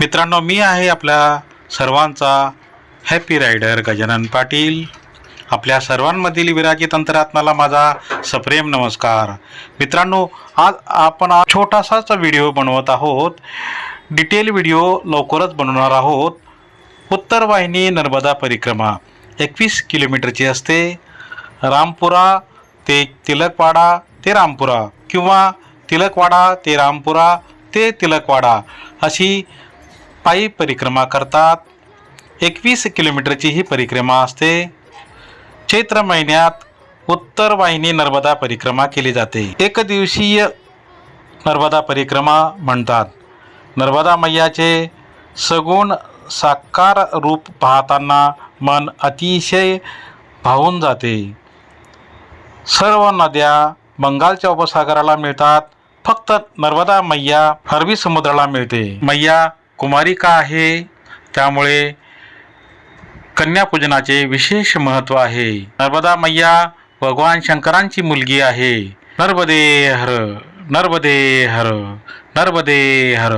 मित्रांनो मी आहे आपल्या सर्वांचा हॅपी रायडर गजानन पाटील. आपल्या सर्वांमधील विराजित अंतरात्माला माझा सप्रेम नमस्कार. मित्रांनो आज आपण छोटासाच व्हिडिओ बनवत आहोत. डिटेल व्हिडिओ लवकरच बनवणार आहोत. उत्तर वाहिनी नर्मदा परिक्रमा. एकवीस किलोमीटरची असते. रामपुरा ते तिलकवाडा ते रामपुरा किंवा तिलकवाडा ते रामपुरा ते तिलकवाडा अशी पायी परिक्रमा करतात. एकवीस किलोमीटरची ही परिक्रमा असते. चैत्र महिन्यात उत्तर वाहिनी नर्मदा परिक्रमा केली जाते. एक दिवसीय नर्मदा परिक्रमा म्हणतात. नर्मदा मैयाचे सगुण साकार रूप पाहताना मन अतिशय भावून जाते. सर्व नद्या बंगालच्या उपसागराला मिळतात. फक्त नर्मदा मैया अरबी समुद्राला मिळते. मैया कुमारिका आहे. त्यामुळे कन्यापूजनाचे विशेष महत्त्व आहे. नर्मदा मैया भगवान शंकरांची मुलगी आहे. नर्मदे हर नर्मदे हर नर्मदे हर.